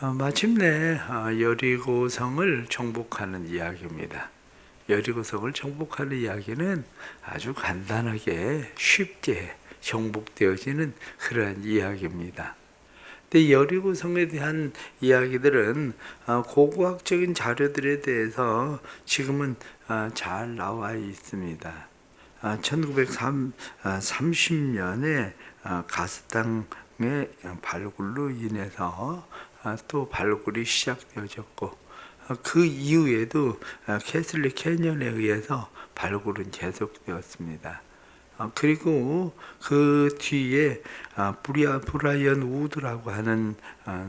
어, 마침내 어, 여리고성을 정복하는 이야기입니다. 여리고성을 정복하는 이야기는 아주 간단하게 쉽게 정복되어지는 그러한 이야기입니다. 근데 여리고성에 대한 이야기들은 어, 고고학적인 자료들에 대해서 지금은 어, 잘 나와 있습니다. 1930년에 어, 가스땅의 발굴로 인해서 아, 또 발굴이 시작되어졌고 어, 그 이후에도 어, 캐슬리 캐년에 의해서 발굴은 계속되었습니다. 어, 그리고 그 뒤에 아, 브라이언 우드라고 하는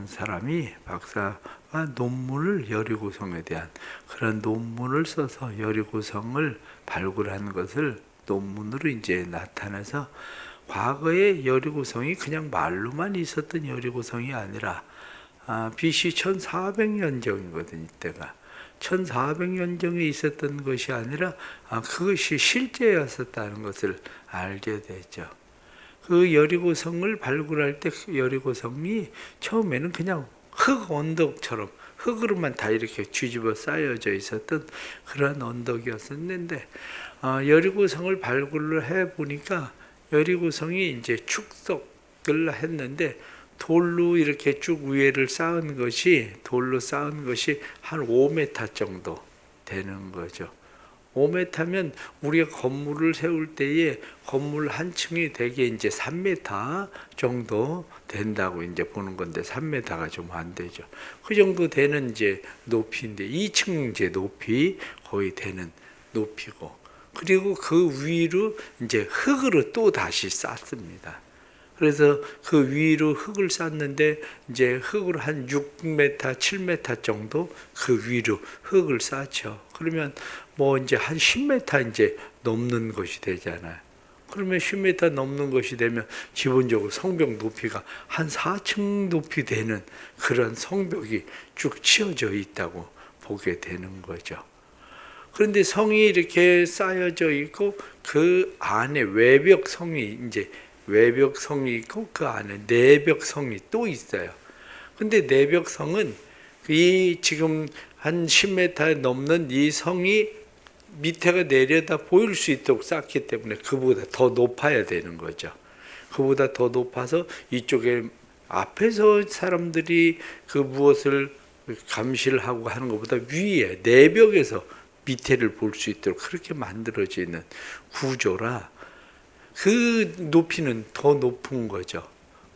사람이 박사가 논문을 여리고성에 대한 그런 논문을 써서 여리고성을 발굴한 것을 논문으로 이제 나타내서 과거의 여리고성이 그냥 말로만 있었던 여리고성이 아니라 아, BC 1400년경이거든요. 이때가 1400년경에 있었던 것이 아니라 아, 그것이 실제였었다는 것을 알게 되죠. 그 여리고성을 발굴할 때그 여리고성이 처음에는 그냥 흙 언덕처럼 흙으로만 다 이렇게 뒤집어 쌓여져 있었던 그런 언덕이었었는데 어, 여리고성을 발굴을 해 보니까 여리고성이 이제 축석을 했는데 돌로 이렇게 쭉 위에를 쌓은 것이 돌로 쌓은 것이 한 5m 정도 되는 거죠. 5m면 우리가 건물을 세울 때에 건물 한 층이 되게 이제 3m 정도 된다고 이제 보는 건데 3m가 좀 안 되죠. 그 정도 되는 이제 높이인데 2층 이제 높이 거의 되는 높이고 그리고 그 위로 이제 흙으로 또 다시 쌓습니다. 그래서 그 위로 흙을 쌓는데 이제 흙을 한 6m, 7m 정도 그 위로 흙을 쌓죠. 그러면 뭐 이제 한 10m 이제 넘는 것이 되잖아요. 그러면 10m 넘는 것이 되면 기본적으로 성벽 높이가 한 4층 높이 되는 그런 성벽이 쭉 치어져 있다고 보게 되는 거죠. 그런데 성이 이렇게 쌓여져 있고 그 안에 외벽 성이 이제 외벽성이 있고 그 안에 내벽성이 또 있어요. 근데 내벽성은 이 지금 한 10m 넘는 이 성이 밑에가 내려다 보일 수 있도록 쌓기 때문에 그보다 더 높아야 되는 거죠. 그보다 더 높아서 이쪽에 앞에서 사람들이 그 무엇을 감시를 하고 하는 것보다 위에 내벽에서 밑에를 볼 수 있도록 그렇게 만들어지는 구조라 그 높이는 더 높은 거죠.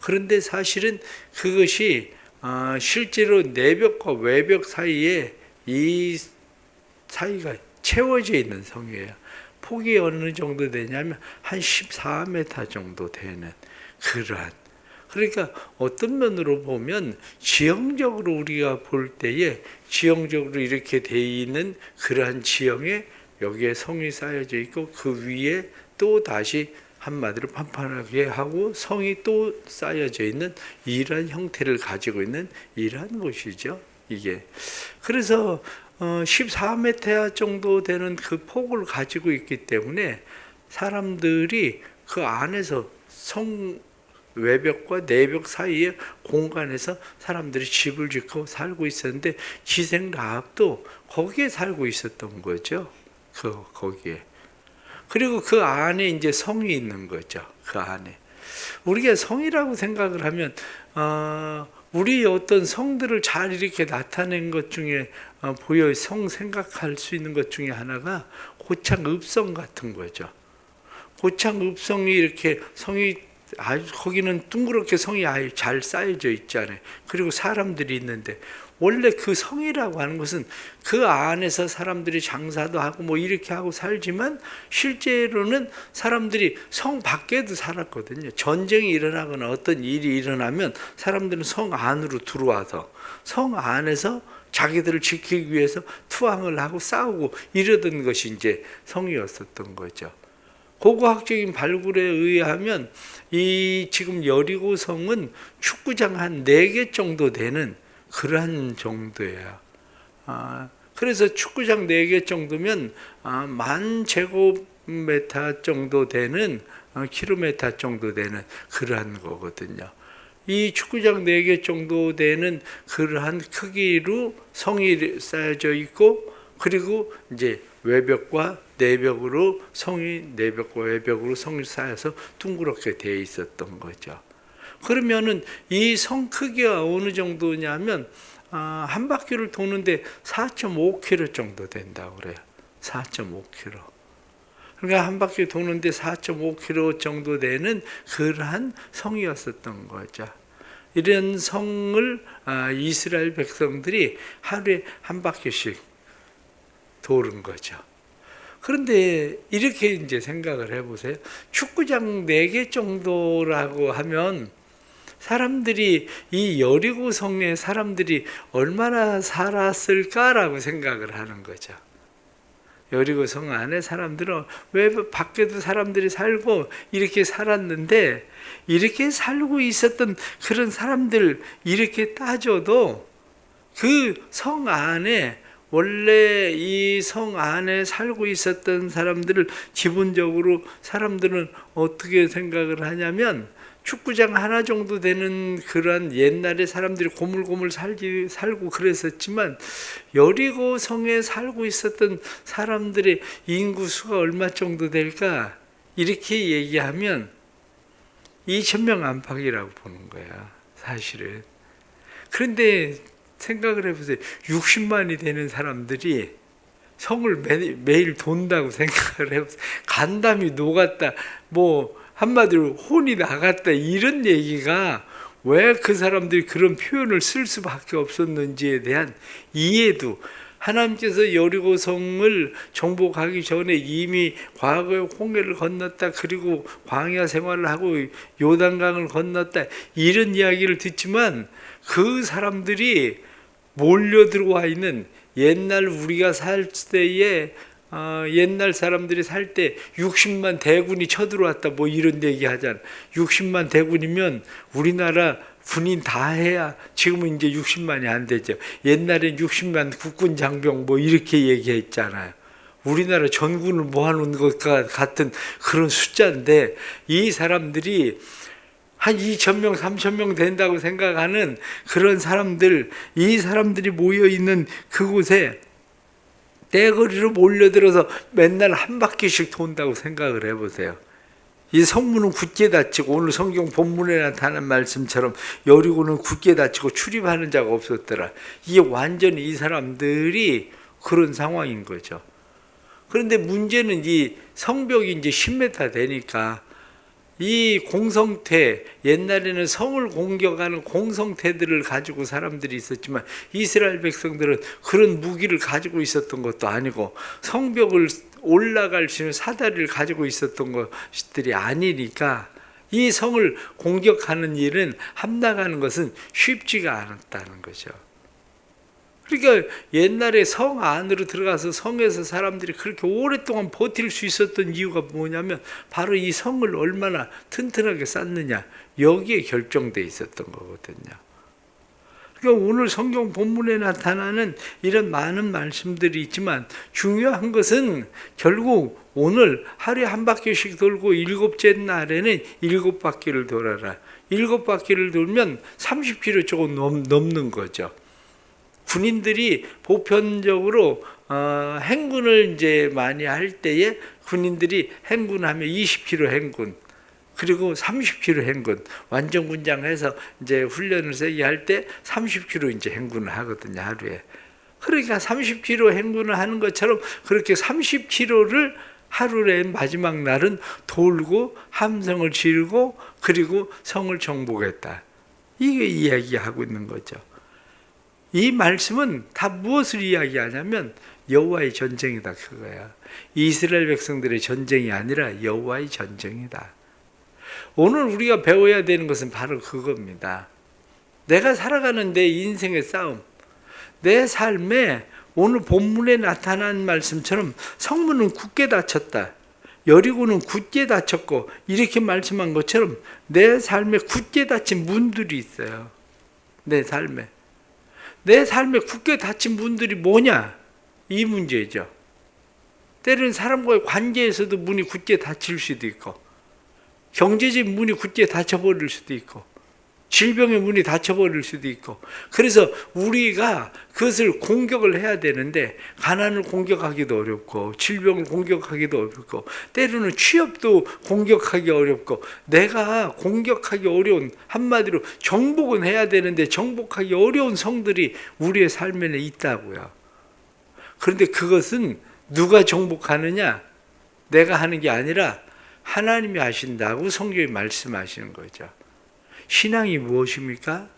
그런데 사실은 그것이 어, 실제로 내벽과 외벽 사이에 이 사이가 채워져 있는 성이에요. 폭이 어느 정도 되냐면 한 14m 정도 되는 그러한 그러니까 어떤 면으로 보면 지형적으로 우리가 볼 때에 지형적으로 이렇게 돼 있는 그러한 지형에 여기에 성이 쌓여져 있고 그 위에 또 다시 한마디로 판판하게 하고 성이 또 쌓여져 있는 이러한 형태를 가지고 있는 이러한 곳이죠. 이게 그래서 14m 정도 되는 그 폭을 가지고 있기 때문에 사람들이 그 안에서 성 외벽과 내벽 사이의 공간에서 사람들이 집을 짓고 살고 있었는데 기생 라합도 거기에 살고 있었던 거죠. 그 거기에. 그리고 그 안에 이제 성이 있는 거죠. 그 안에. 우리가 성이라고 생각을 하면 어, 우리 어떤 성들을 잘 이렇게 나타낸 것 중에 어, 보여 성 생각할 수 있는 것 중에 하나가 고창 읍성 같은 거죠. 고창 읍성이 이렇게 성이 아주 거기는 둥그렇게 성이 아주 잘 쌓여져 있잖아요. 그리고 사람들이 있는데 원래 그 성이라고 하는 것은 그 안에서 사람들이 장사도 하고 뭐 이렇게 하고 살지만 실제로는 사람들이 성 밖에도 살았거든요. 전쟁이 일어나거나 어떤 일이 일어나면 사람들은 성 안으로 들어와서 성 안에서 자기들을 지키기 위해서 투항을 하고 싸우고 이러던 것이 이제 성이었었던 거죠. 고고학적인 발굴에 의하면 이 지금 여리고 성은 축구장 한 네 개 정도 되는 그러한 정도예요. 아, 그래서 축구장 4개 정도면 아, 만 제곱미터 정도 되는 어, 킬로미터 정도 되는 그러한 거거든요. 이 축구장 4개 정도 되는 그러한 크기로 성이 쌓여져 있고 그리고 이제 외벽과 내벽으로 성이 내벽과 외벽으로 성이 쌓여서 둥그렇게 되어 있었던 거죠. 그러면은 이 성 크기가 어느 정도냐면 아, 한 바퀴를 도는데 4.5km 정도 된다고 그래요. 4.5km. 그러니까 한 바퀴 도는데 4.5km 정도 되는 그러한 성이었었던 거죠. 이런 성을 아, 이스라엘 백성들이 하루에 한 바퀴씩 도는 거죠. 그런데 이렇게 이제 생각을 해보세요. 축구장 4개 정도라고 하면 사람들이 이 여리고 성에 사람들이 얼마나 살았을까라고 생각을 하는 거죠. 여리고 성 안에 사람들은 왜 밖에도 사람들이 살고 이렇게 살았는데 이렇게 살고 있었던 그런 사람들 이렇게 따져도 그 성 안에 원래 이 성 안에 살고 있었던 사람들을 기본적으로 사람들은 어떻게 생각을 하냐면 축구장 하나 정도 되는 그러한 옛날에 사람들이 고물고물 살기, 살고 그랬었지만 여리고 성에 살고 있었던 사람들의 인구수가 얼마 정도 될까? 이렇게 얘기하면 2천명 안팎이라고 보는 거야, 사실은. 그런데 생각을 해보세요. 60만이 되는 사람들이 성을 매, 매일 돈다고 생각을 해보세요. 간담이 녹았다. 뭐 한마디로 혼이 나갔다. 이런 얘기가 왜 그 사람들이 그런 표현을 쓸 수밖에 없었는지에 대한 이해도 하나님께서 여리고성을 정복하기 전에 이미 과거에 홍해를 건넜다 그리고 광야 생활을 하고 요단강을 건넜다 이런 이야기를 듣지만 그 사람들이 몰려 들어와 있는 옛날 우리가 살 때에 어, 옛날 사람들이 살 때 60만 대군이 쳐들어왔다 뭐 이런 얘기 하잖아. 60만 대군이면 우리나라 군인 다 해야 지금은 이제 60만이 안 되죠. 옛날엔 60만 국군 장병 뭐 이렇게 얘기했잖아요. 우리나라 전군을 모아놓은 것과 같은 그런 숫자인데 이 사람들이 한 2천 명, 3천 명 된다고 생각하는 그런 사람들, 이 사람들이 모여 있는 그곳에 떼거리로 몰려들어서 맨날 한 바퀴씩 돈다고 생각을 해보세요. 이 성문은 굳게 닫히고 오늘 성경 본문에 나타난 말씀처럼 여리고는 굳게 닫히고 출입하는 자가 없었더라. 이게 완전히 이 사람들이 그런 상황인 거죠. 그런데 문제는 이 성벽이 이제 10m 되니까 이 공성태 옛날에는 성을 공격하는 공성태들을 가지고 사람들이 있었지만 이스라엘 백성들은 그런 무기를 가지고 있었던 것도 아니고 성벽을 올라갈 수 있는 사다리를 가지고 있었던 것들이 아니니까 이 성을 공격하는 일은 함나가는 것은 쉽지가 않았다는 거죠. 그러니까 옛날에 성 안으로 들어가서 성에서 사람들이 그렇게 오랫동안 버틸 수 있었던 이유가 뭐냐면 바로 이 성을 얼마나 튼튼하게 쌓느냐 여기에 결정돼 있었던 거거든요. 그러니까 오늘 성경 본문에 나타나는 이런 많은 말씀들이 있지만 중요한 것은 결국 오늘 하루에 한 바퀴씩 돌고 일곱째 날에는 일곱 바퀴를 돌아라. 일곱 바퀴를 돌면 30km 조금 넘, 넘는 거죠. 군인들이 보편적으로 어, 행군을 이제 많이 할 때에 군인들이 행군하면 20km 행군 그리고 30km 행군 완전 군장해서 이제 훈련을 세게 할 때 30km 이제 행군을 하거든요 하루에 그러니까 30km 행군을 하는 것처럼 그렇게 30km를 하루의 마지막 날은 돌고 함성을 지르고 그리고 성을 정복했다 이게 이야기하고 있는 거죠. 이 말씀은 다 무엇을 이야기하냐면 여호와의 전쟁이다 그거야. 이스라엘 백성들의 전쟁이 아니라 여호와의 전쟁이다. 오늘 우리가 배워야 되는 것은 바로 그겁니다. 내가 살아가는 내 인생의 싸움, 내 삶에 오늘 본문에 나타난 말씀처럼 성문은 굳게 닫혔다. 여리고는 굳게 닫혔고 이렇게 말씀한 것처럼 내 삶에 굳게 닫힌 문들이 있어요. 내 삶에. 내 삶에 굳게 닫힌 분들이 뭐냐? 이 문제죠. 때로는 사람과의 관계에서도 문이 굳게 닫힐 수도 있고, 경제적 문이 굳게 닫혀버릴 수도 있고, 질병의 문이 닫혀버릴 수도 있고 그래서 우리가 그것을 공격을 해야 되는데 가난을 공격하기도 어렵고 질병을 공격하기도 어렵고 때로는 취업도 공격하기 어렵고 내가 공격하기 어려운 한마디로 정복은 해야 되는데 정복하기 어려운 성들이 우리의 삶에는 있다고요. 그런데 그것은 누가 정복하느냐? 내가 하는 게 아니라 하나님이 하신다고 성경이 말씀하시는 거죠. 신앙이 무엇입니까?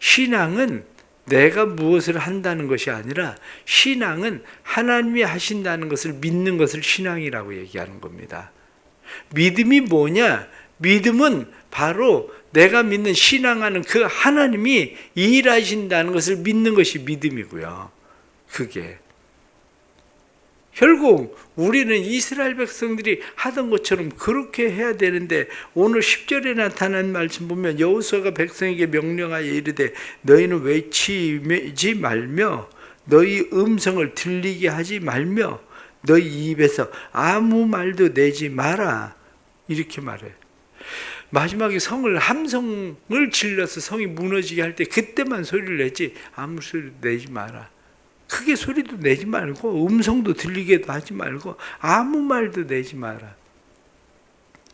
신앙은 내가 무엇을 한다는 것이 아니라 신앙은 하나님이 하신다는 것을 믿는 것을 신앙이라고 얘기하는 겁니다. 믿음이 뭐냐? 믿음은 바로 내가 믿는 신앙하는 그 하나님이 일하신다는 것을 믿는 것이 믿음이고요. 그게 결국 우리는 이스라엘 백성들이 하던 것처럼 그렇게 해야 되는데 오늘 10절에 나타난 말씀 보면 여호수아가 백성에게 명령하여 이르되 너희는 외치지 말며 너희 음성을 들리게 하지 말며 너희 입에서 아무 말도 내지 마라 이렇게 말해. 마지막에 성을 함성을 질러서 성이 무너지게 할 때 그때만 소리를 내지 아무 소리 내지 마라. 크게 소리도 내지 말고 음성도 들리게도 하지 말고 아무 말도 내지 마라.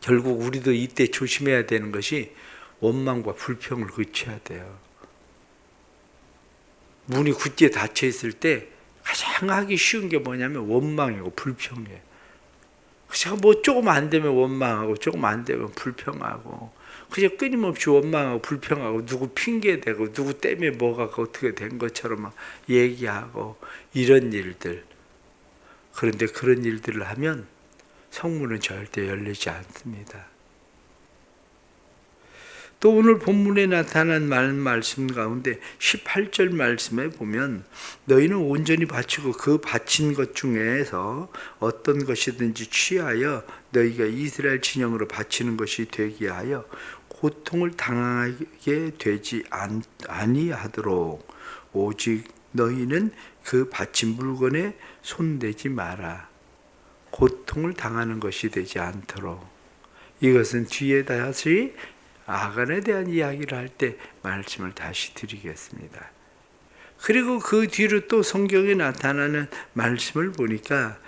결국 우리도 이때 조심해야 되는 것이 원망과 불평을 그쳐야 돼요. 문이 굳게 닫혀 있을 때 가장 하기 쉬운 게 뭐냐면 원망이고 불평이에요. 제가 뭐 조금 안 되면 원망하고 조금 안 되면 불평하고 그냥 끊임없이 원망하고 불평하고 누구 핑계대고 누구 때문에 뭐가 어떻게 된 것처럼 막 얘기하고 이런 일들 그런데 그런 일들을 하면 성문은 절대 열리지 않습니다. 또 오늘 본문에 나타난 말, 말씀 가운데 18절 말씀에 보면 너희는 온전히 바치고 그 바친 것 중에서 어떤 것이든지 취하여 너희가 이스라엘 진영으로 바치는 것이 되게 하여 고통을 당하게 되지 안, 아니하도록 오직 너희는 그 바친 물건에 손대지 마라. 고통을 당하는 것이 되지 않도록 이것은 뒤에 다시 아간에 대한 이야기를 할 때 말씀을 다시 드리겠습니다. 그리고 그 뒤로 또 성경에 나타나는 말씀을 보니까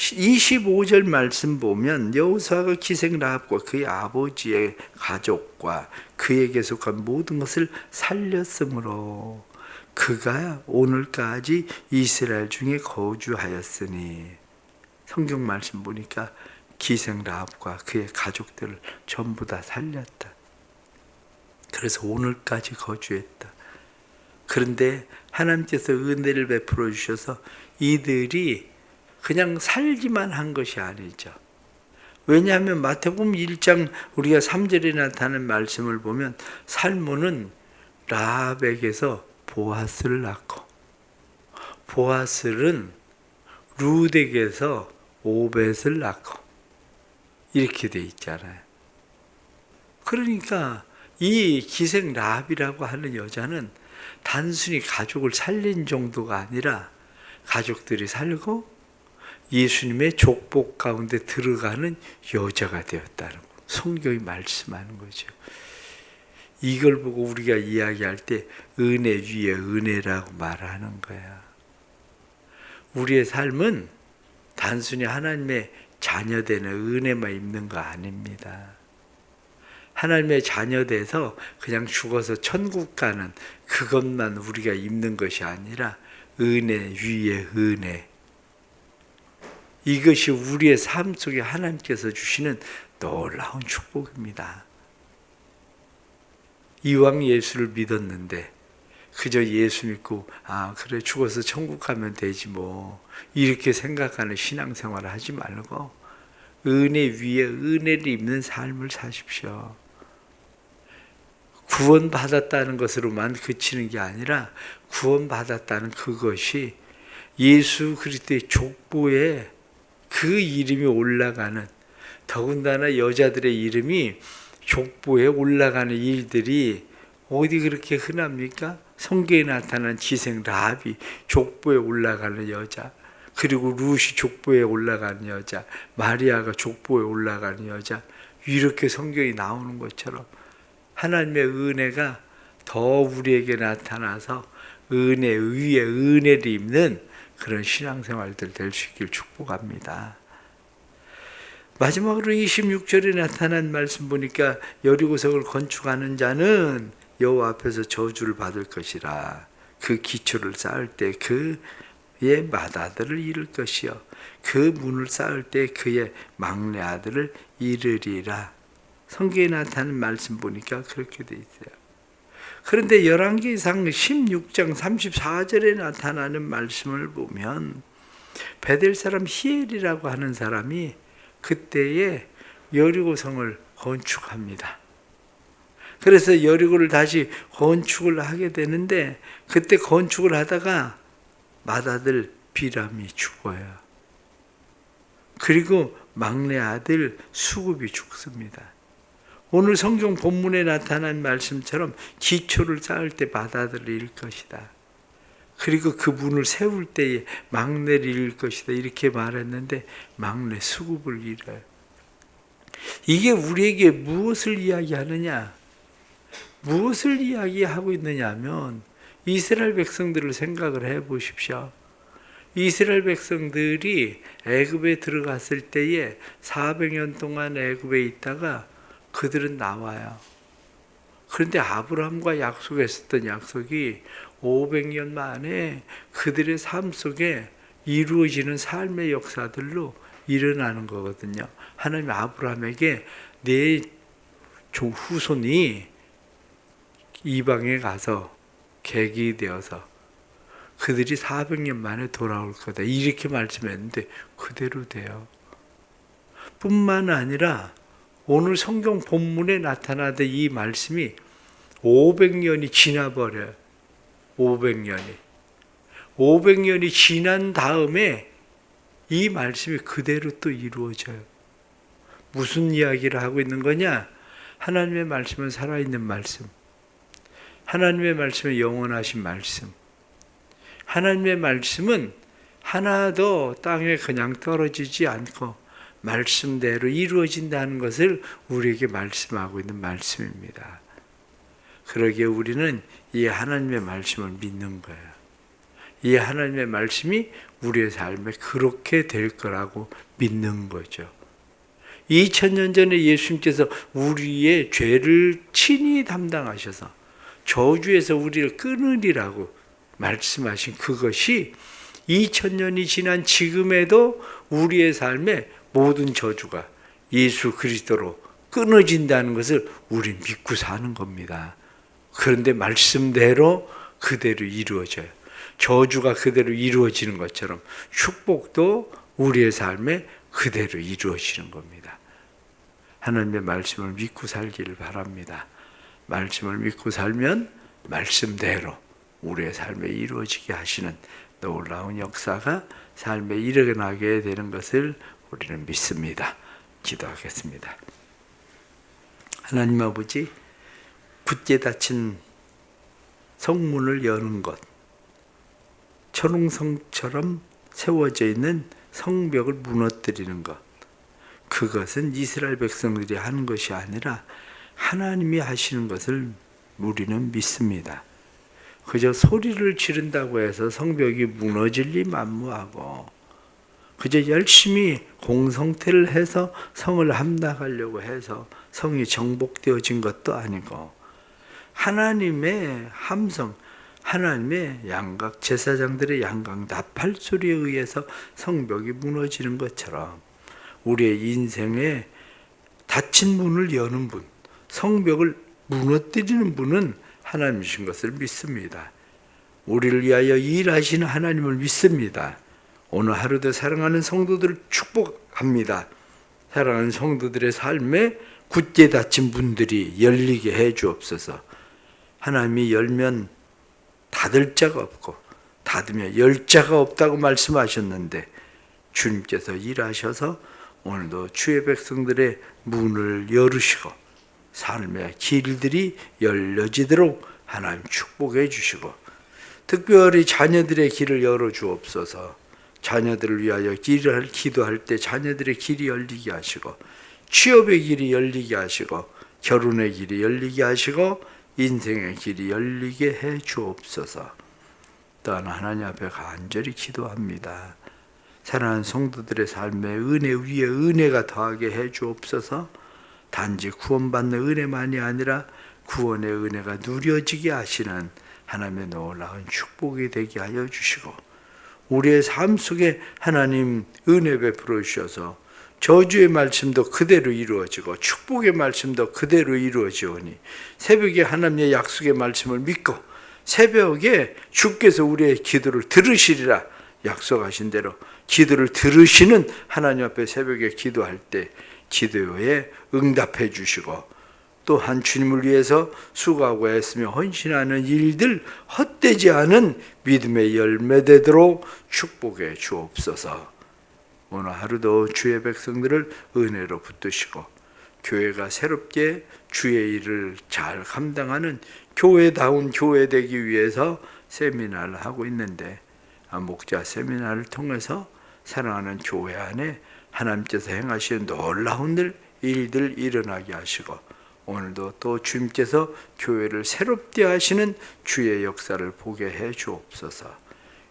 25절 말씀 보면 여호수아가 기생 라합과 그의 아버지의 가족과 그에게 속한 모든 것을 살렸으므로 그가 오늘까지 이스라엘 중에 거주하였으니 성경 말씀 보니까 기생 라합과 그의 가족들을 전부 다 살렸다. 그래서 오늘까지 거주했다. 그런데 하나님께서 은혜를 베풀어 주셔서 이들이 그냥 살기만 한 것이 아니죠. 왜냐하면 마태복음 1장 우리가 3절에 나타나는 말씀을 보면 살모는 라합에게서 보아스를 낳고 보아스는 루덱에서 오벳을 낳고 이렇게 돼 있잖아요. 그러니까 이 기생 라합이라고 하는 여자는 단순히 가족을 살린 정도가 아니라 가족들이 살고 예수님의 족복 가운데 들어가는 여자가 되었다는 거. 성경이 말씀하는 거죠. 이걸 보고 우리가 이야기할 때 은혜 위에 은혜라고 말하는 거야. 우리의 삶은 단순히 하나님의 자녀되는 은혜만 입는 거 아닙니다. 하나님의 자녀돼서 그냥 죽어서 천국 가는 그것만 우리가 입는 것이 아니라 은혜 위에 은혜. 이것이 우리의 삶 속에 하나님께서 주시는 놀라운 축복입니다. 이왕 예수를 믿었는데 그저 예수 믿고 아 그래 죽어서 천국 가면 되지 뭐 이렇게 생각하는 신앙생활을 하지 말고 은혜 위에 은혜를 입는 삶을 사십시오. 구원받았다는 것으로만 그치는 게 아니라 구원받았다는 그것이 예수 그리스도의 족보에 그 이름이 올라가는 더군다나 여자들의 이름이 족보에 올라가는 일들이 어디 그렇게 흔합니까? 성경에 나타난 지생 라합이 족보에 올라가는 여자 그리고 루시 족보에 올라가는 여자 마리아가 족보에 올라가는 여자 이렇게 성경이 나오는 것처럼 하나님의 은혜가 더 우리에게 나타나서 은혜 위에 은혜를 입는 그런 신앙생활들 될 수 있길 축복합니다. 마지막으로 26절에 나타난 말씀 보니까 여리고성을 건축하는 자는 여호와 앞에서 저주를 받을 것이라 그 기초를 쌓을 때 그의 맏아들을 잃을 것이요 그 문을 쌓을 때 그의 막내 아들을 잃으리라 성경에 나타나는 말씀 보니까 그렇게 돼 있어요. 그런데 열왕기상 16장 34절에 나타나는 말씀을 보면 베델 사람 히엘이라고 하는 사람이 그때에 여리고성을 건축합니다. 그래서 여리고를 다시 건축을 하게 되는데 그때 건축을 하다가 맏아들 비람이 죽어요. 그리고 막내 아들 수급이 죽습니다. 오늘 성경 본문에 나타난 말씀처럼 기초를 쌓을 때 잃을 것이다. 그리고 그 문을 세울 때에 막내를 잃을 것이다. 이렇게 말했는데 막내 수급을 잃어요. 이게 우리에게 무엇을 이야기하느냐? 무엇을 이야기하고 있느냐면 이스라엘 백성들을 생각을 해 보십시오. 이스라엘 백성들이 애굽에 들어갔을 때에 400년 동안 애굽에 있다가 그들은 나와요. 그런데 아브라함과 약속했었던 약속이 500년 만에 그들의 삶 속에 이루어지는 삶의 역사들로 일어나는 거거든요. 하나님 아브라함에게 내 후손이 이방에 가서 객이 되어서 그들이 400년 만에 돌아올 거다. 이렇게 말씀했는데 그대로 돼요. 뿐만 아니라 오늘 성경 본문에 나타나던 이 말씀이 500년이 지나버려요. 500년이. 500년이 지난 다음에 이 말씀이 그대로 또 이루어져요. 무슨 이야기를 하고 있는 거냐? 하나님의 말씀은 살아있는 말씀. 하나님의 말씀은 영원하신 말씀. 하나님의 말씀은 하나도 땅에 그냥 떨어지지 않고 말씀대로 이루어진다는 것을 우리에게 말씀하고 있는 말씀입니다. 그러기에 우리는 이 하나님의 말씀을 믿는 거예요. 이 하나님의 말씀이 우리의 삶에 그렇게 될 거라고 믿는 거죠. 2000년 전에 예수님께서 우리의 죄를 친히 담당하셔서 저주에서 우리를 끊으리라고 말씀하신 그것이 2000년이 지난 지금에도 우리의 삶에 모든 저주가 예수 그리스도로 끊어진다는 것을 우리 믿고 사는 겁니다. 그런데 말씀대로 그대로 이루어져요. 저주가 그대로 이루어지는 것처럼 축복도 우리의 삶에 그대로 이루어지는 겁니다. 하나님의 말씀을 믿고 살기를 바랍니다. 말씀을 믿고 살면 말씀대로 우리의 삶에 이루어지게 하시는 놀라운 역사가 삶에 일어나게 되는 것을 우리는 믿습니다. 기도하겠습니다. 하나님 아버지, 굳게 닫힌 성문을 여는 것, 철옹성처럼 세워져 있는 성벽을 무너뜨리는 것, 그것은 이스라엘 백성들이 하는 것이 아니라 하나님이 하시는 것을 우리는 믿습니다. 그저 소리를 지른다고 해서 성벽이 무너질 리 만무하고 그저 열심히 공성태를 해서 성을 함락하려고 해서 성이 정복되어진 것도 아니고 하나님의 함성, 하나님의 양각 제사장들의 양각 나팔 소리에 의해서 성벽이 무너지는 것처럼 우리의 인생에 닫힌 문을 여는 분, 성벽을 무너뜨리는 분은 하나님이신 것을 믿습니다. 우리를 위하여 일하시는 하나님을 믿습니다. 오늘 하루도 사랑하는 성도들을 축복합니다. 사랑하는 성도들의 삶에 굳게 닫힌 분들이 열리게 해 주옵소서. 하나님이 열면 닫을 자가 없고 닫으면 열 자가 없다고 말씀하셨는데 주님께서 일하셔서 오늘도 주의 백성들의 문을 열으시고 삶의 길들이 열려지도록 하나님 축복해 주시고 특별히 자녀들의 길을 열어 주옵소서. 자녀들을 위하여 길을 기도할 때 자녀들의 길이 열리게 하시고 취업의 길이 열리게 하시고 결혼의 길이 열리게 하시고 인생의 길이 열리게 해 주옵소서. 또한 하나님 앞에 간절히 기도합니다. 사랑하는 성도들의 삶에 은혜 위에 은혜가 더하게 해 주옵소서. 단지 구원받는 은혜만이 아니라 구원의 은혜가 누려지게 하시는 하나님의 놀라운 축복이 되게 하여 주시고 우리의 삶 속에 하나님 은혜 베풀어 주셔서 저주의 말씀도 그대로 이루어지고 축복의 말씀도 그대로 이루어지오니 새벽에 하나님의 약속의 말씀을 믿고 새벽에 주께서 우리의 기도를 들으시리라 약속하신 대로 기도를 들으시는 하나님 앞에 새벽에 기도할 때 기도에 응답해 주시고 또한 주님을 위해서 수고하고 애쓰며 헌신하는 일들 헛되지 않은 믿음의 열매 되도록 축복해 주옵소서. 오늘 하루도 주의 백성들을 은혜로 붙드시고 교회가 새롭게 주의 일을 잘 감당하는 교회다운 교회 되기 위해서 세미나를 하고 있는데 아, 목자 세미나를 통해서 사랑하는 교회 안에 하나님께서 행하시는 놀라운 일, 일들 일어나게 하시고 오늘도 또 주님께서 교회를 새롭게 하시는 주의 역사를 보게 해 주옵소서.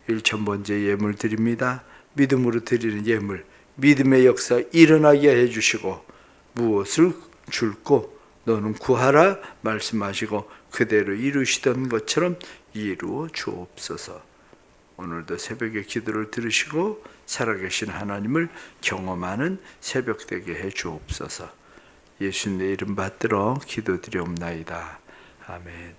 1천 번째 예물 드립니다. 믿음으로 드리는 예물, 믿음의 역사 일어나게 해 주시고 무엇을 줄고 너는 구하라 말씀하시고 그대로 이루시던 것처럼 이루어 주옵소서. 오늘도 새벽에 기도를 들으시고 살아계신 하나님을 경험하는 새벽 되게 해 주옵소서. 예수님의 이름 받들어 기도드리옵나이다. 아멘.